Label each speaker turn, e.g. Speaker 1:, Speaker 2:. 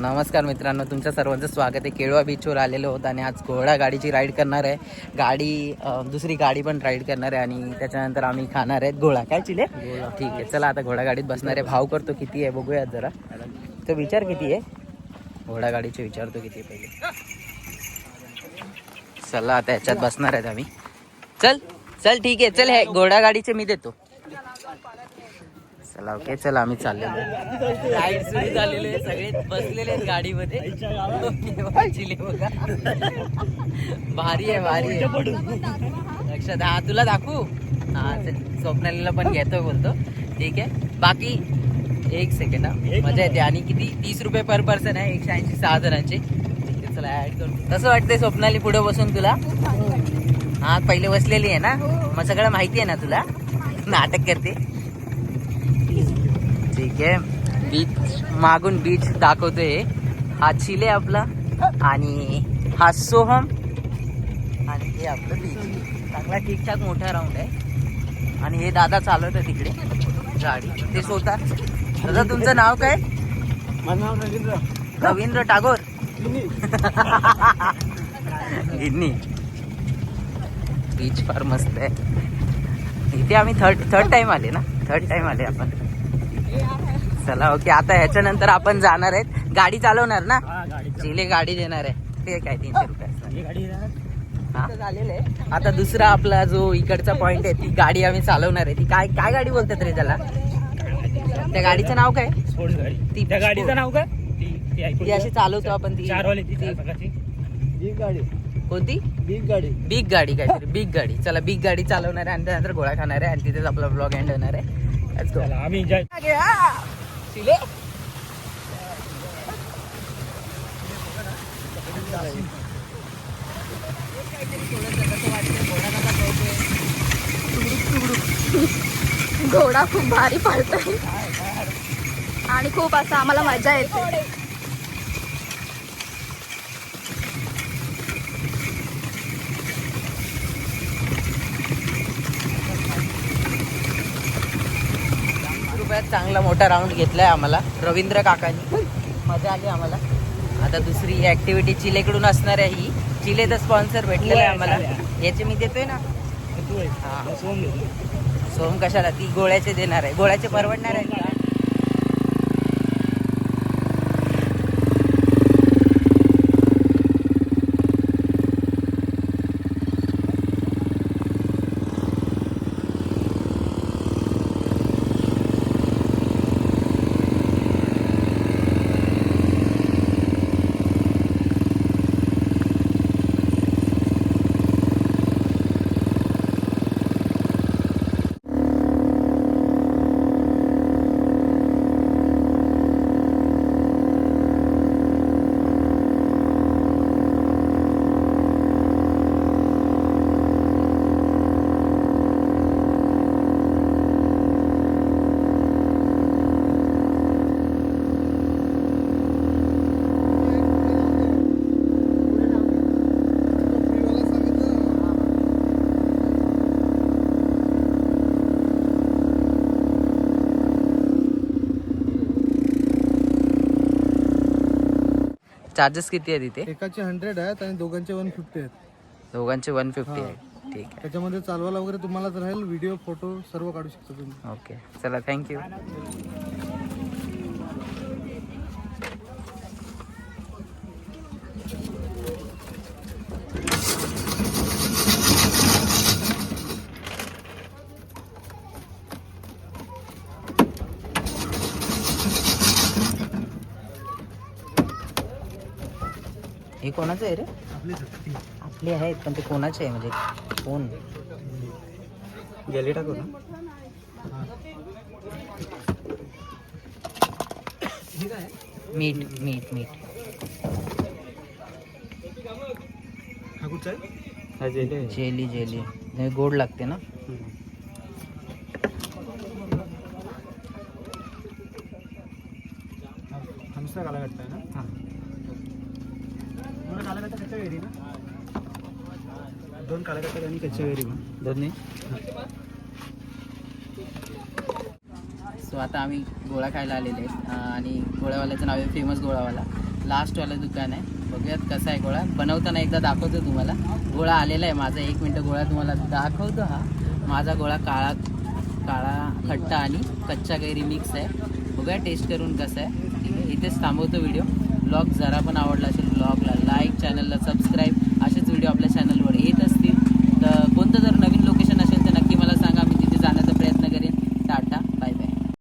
Speaker 1: नमस्कार मित्रांनो तुमच्या सर्वांचं स्वागत आहे. केळवा बीचवर आलेलो आहोत आणि आज घोडा गाडीची राईड करणार आहे. गाडी दुसरी गाडी पण राईड करणार आहे आणि त्याच्यानंतर आम्ही खाणार आहेत गोळा काय चिले? ठीक आहे चला आता घोडा गाडीत बसणार आहे. भाव करतो किती आहे बघूयात जरा. तो विचार किती आहे? घोडा गाडीचे विचारतो किती आहे पहिले. चला आता ह्याच्यात बसणार आहेत आम्ही. चल चल ठीक आहे चल हे घोडा गाडीचे मी देतो. चला ओके चला आम्ही चाललेलो. राईड सुरू झालेले आहे, सगळे बसलेले आहेत गाडीमध्ये. भारी आहे भारी आहे. लक्षात हा तुला दाखवू? हा चल स्वप्नालीला पण घेतोय बोलतो. ठीक आहे. बाकी एक सेकंड हा. मजा येते. आणि किती? तीस रुपये पर पर्सन आहे एकशे ऐंशी सहा जणांचे. ठीक आहे चला ऍड करू. कसं वाटतंय स्वप्नाली पुढे बसून तुला? हा पहिले बसलेली आहे ना? मग सगळं माहिती आहे ना तुला? नाटक करते. ठीक आहे बीच मागून बीच दाखवतोय हा. चिले आपला आणि हा सोहम आणि हे आपलं बीच चांगला ठीकठाक मोठा राऊंड आहे. आणि हे दादा चालवत आहे तिकडे. गाडी. ते स्वतः. दादा तुमचं नाव काय?
Speaker 2: माझं नाव रवींद्र.
Speaker 1: रवींद्र टागोर. गिन्नी. बीच फार मस्त आहे. इथे आम्ही थर्ड थर्ड टाइम आले ना? थर्ड टाइम आले आपण. चला ओके आता ह्याच्यानंतर आपण जाणार आहेत. गाडी चालवणार ना?
Speaker 2: हा गाडी
Speaker 1: चिले गाडी देणार आहे. ते काय तीनशे रुपये? झालेलं आहे. आता दुसरा आपला जो इकडचा पॉइंट आहे ती गाडी आम्ही चालवणार आहे. ती काय काय गाडी बोलतात रे त्याला? त्या गाडीचं नाव काय?
Speaker 2: स्पोर्ट्स गाडी.
Speaker 1: ती-
Speaker 2: त्या गाडीचं नाव काय? ती
Speaker 1: अशी चालवतो आपण ती
Speaker 2: चार वाली ती
Speaker 1: ती-
Speaker 2: चार प्रकारची
Speaker 3: बिग गाडी.
Speaker 1: कोणती?
Speaker 3: बिग गाडी.
Speaker 1: बिग गाडी काहीतरी. बिग गाडी. चला बिग गाडी चालवणार आहे आणि त्यानंतर गोळा खाणार आहे आणि तिथेच आपला ब्लॉग एंड होणार आहे.
Speaker 2: आम्ही एन्जॉय
Speaker 4: घोडा खूप भारी पडतोय. आणि खूप असं आम्हाला मजा येते.
Speaker 1: रुपयात चांगला मोठा राऊंड घेतलाय आम्हाला. रवींद्र काकांनी. मजा आली आम्हाला. आता दुसरी ऍक्टिव्हिटी चिलेकडून असणार आहे ही. चिलेचं स्पॉन्सर भेटलेलं आहे आम्हाला. याचे मी देतोय ना?
Speaker 2: आहे.
Speaker 1: हा.
Speaker 2: सोम
Speaker 1: कशाला? ती गोळ्याचे देणार आहे. गोळ्याचे परवडणार आहे चार्जेस किती आहे तिथे
Speaker 3: एकाचे हंड्रेड आहेत आणि दोघांचे वन फिफ्टी आहेत.
Speaker 1: दोघांचे वन फिफ्टी आहे ठीक आहे.
Speaker 3: त्याच्यामध्ये चालवायला वगैरे तुम्हाला राहील व्हिडिओ फोटो सर्व काढू शकता तुम्ही.
Speaker 1: ओके चला थँक्यू हे कोणाचं आहे रे? आपले आहेत पण ते कोणाचे आहे? म्हणजे कोण?
Speaker 2: गेली टाकू ना.
Speaker 1: मीठ मीठ मीठ.
Speaker 3: हा कुठचा
Speaker 2: हा जेली
Speaker 1: जेली. जेली हे गोड लागते ना?
Speaker 3: हा नुसता कालाघट्टा आहे ना?
Speaker 1: हां.
Speaker 3: दोन काळ्या कट्ट्या आणि कच्च्या वेरी
Speaker 1: दोन्ही? सो आता आम्ही गोळा खायला आलेले आहेत. आणि गोळ्यावाल्याचं नाव आहे फेमस गोळावाला. लास्टवालं दुकान आहे. बघूयात कसा आहे गोळा. बनवताना एकदा दाखवतो तुम्हाला. गोळा आलेला आहे माझा. एक मिनटं गोळा तुम्हाला दाखवतो हा. माझा गोळा काळा काळा खट्टा आणि कच्चा कैरी मिक्स आहे. बघूया टेस्ट करून कसं आहे. ठीक आहे इथेच थांबवतो व्हिडिओ ब्लॉग जरा पण आवडला असेल